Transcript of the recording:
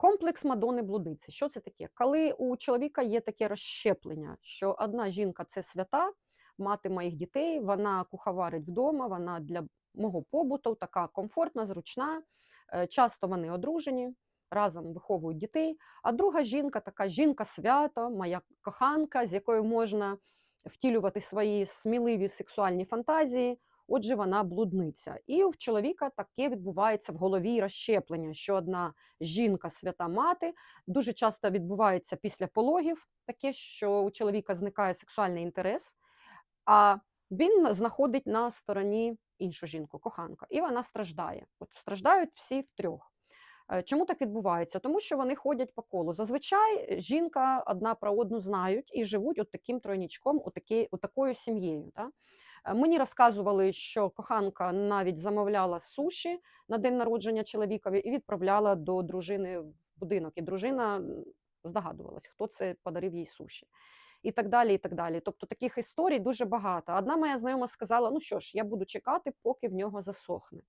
Комплекс Мадони блудниці. Що це таке? Коли у чоловіка є таке розщеплення, що одна жінка це свята, мати моїх дітей, вона куховарить вдома, вона для мого побуту така комфортна, зручна. е, Часто вони одружені, разом виховують дітей. А друга жінка така жінка свято, моя коханка, з якою можна втілювати свої сміливі сексуальні фантазії. Отже, вона блудниця. І в чоловіка таке відбувається в голові розщеплення, що одна жінка свята мати дуже часто відбувається після пологів, таке, що у чоловіка зникає сексуальний інтерес, а він знаходить на стороні іншу жінку, коханка, і вона страждає. От страждають всі втрьох. Е, Чому так відбувається? Тому що вони ходять по колу. Зазвичай жінка одна про одну знають і живуть от таким тройнічком, от такі- от такою сім'єю. Да? Е, Мені розказували, що коханка навіть замовляла суші на день народження чоловікові і відправляла до дружини в будинок. І дружина здогадувалась, хто це подарив їй суші. І так далі, і так далі. Тобто таких історій дуже багато. Одна моя знайома сказала: ну що ж, я буду чекати, поки в нього засохне.